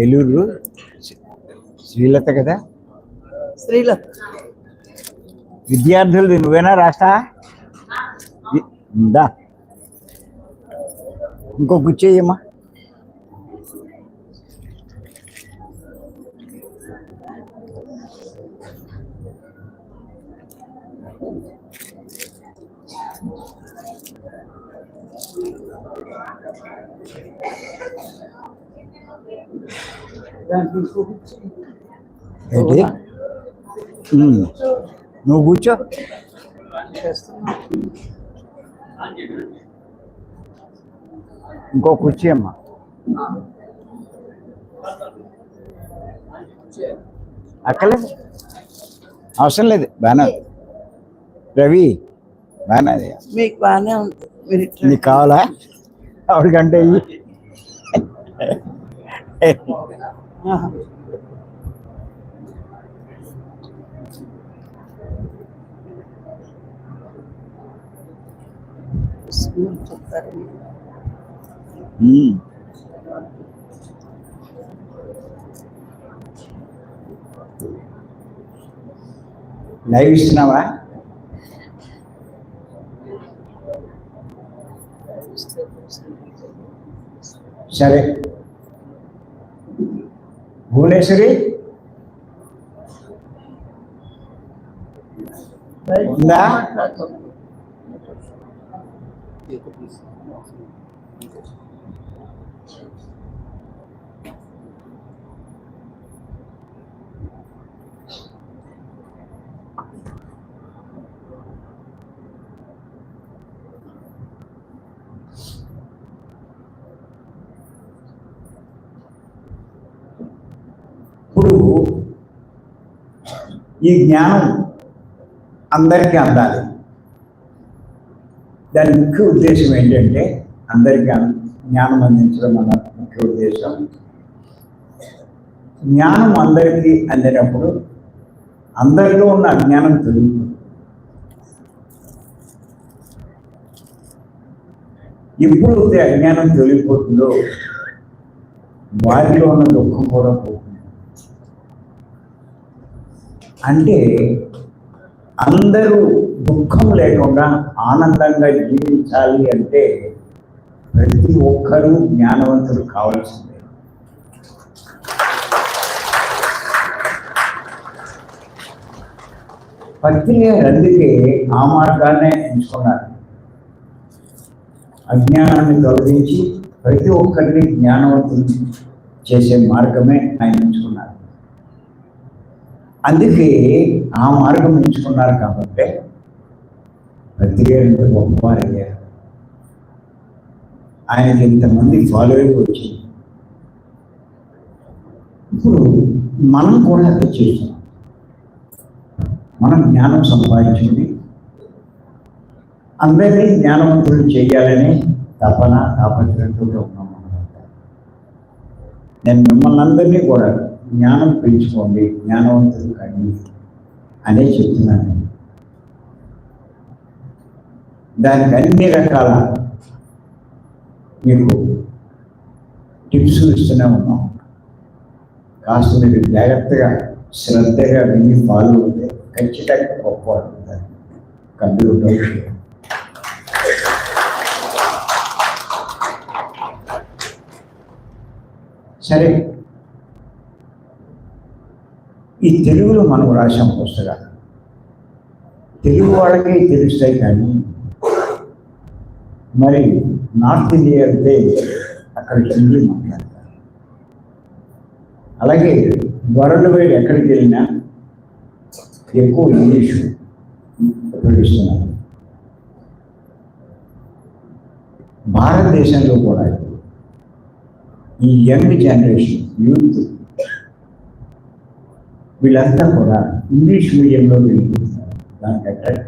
ఏలూరు శ్రీలత కదా? శ్రీలత్. విద్యార్థులు నువ్వేనా రాస్తా వి- ఉందా? ఇంకో కూర్చేయమ్మా ఏంటి. నువ్వు కూర్చో. ఇంకో కుర్చీ అమ్మా. అక్కర్లేదు అవసరం లేదు బాగా రవి బాగా మీకు బాగానే ఉంది. నీకు కావాలా? ఆవిడకంటే లైవ్ ఇస్తున్నావా? సరే. भुवनेश्वरी। ना। ఈ జ్ఞానం అందరికీ అందాలి. దాని ముఖ్య ఉద్దేశం ఏంటంటే అందరికీ జ్ఞానం అందించడం మన ముఖ్య ఉద్దేశం. జ్ఞానం అందరికీ అందినప్పుడు అందరిలో ఉన్న అజ్ఞానం తొలగిపోతుంది. ఎప్పుడైతే అజ్ఞానం తొలగిపోతుందో వారిలో ఉన్న దుఃఖం కూడా పోతుంది. అంటే అందరూ దుఃఖం లేకుండా ఆనందంగా జీవించాలి అంటే ప్రతి ఒక్కరూ జ్ఞానవంతులు కావాల్సిందే. పత్రిక అందుకే ఆ మార్గాన్నే ఎంచుకున్నారు అజ్ఞానాన్ని గౌరవించి ప్రతి ఒక్కరిని జ్ఞానవంతులు చేసే మార్గమే ఆయన ఎంచుకున్నారు. అందుకే ఆ మార్గం ఎంచుకున్నారు కాబట్టి ప్రతిగా గొప్పవారయ్యారు ఆయనకి ఇంతమంది ఫాలోయింగ్ వచ్చింది ఇప్పుడు మనం కూడా అది చేసాం మనం జ్ఞానం సంపాదించుకుని అందరినీ జ్ఞానవంతులు చేయాలని తపన తాపత్రయంతో ఉన్నాం నేను మిమ్మల్ని అందరినీ కూడా జ్ఞానం పెంచుకోండి జ్ఞానవంతులు కండి అనే చెప్తున్నాను. దానికి అన్ని రకాల మీకు టిప్స్ ఇస్తూనే ఉన్నాం. కాస్త మీరు జాగ్రత్తగా శ్రద్ధగా విని ఫాలో అవుతే ఖచ్చితంగా గొప్ప కంప్యూటర్ సరే ఈ తెలుగులో మనం రాసాం పుస్తకాలు. తెలుగు వాళ్ళకే తెలుస్తాయి కానీ మరి నార్త్ ఇండియా అంటే అక్కడ హిందీ మాట్లాడతారు. అలాగే వరల్డ్ వైడ్ ఎక్కడికి వెళ్ళినా ఎక్కువ ఇంగ్లీషు ఉపయోగిస్తున్నారు. భారతదేశంలో కూడా ఈ యంగ్ జనరేషన్ యూత్ వీళ్ళంతా కూడా ఇంగ్లీష్ మీడియంలో వెళ్ళిపోతున్నారు దానికి అట్రాక్ట్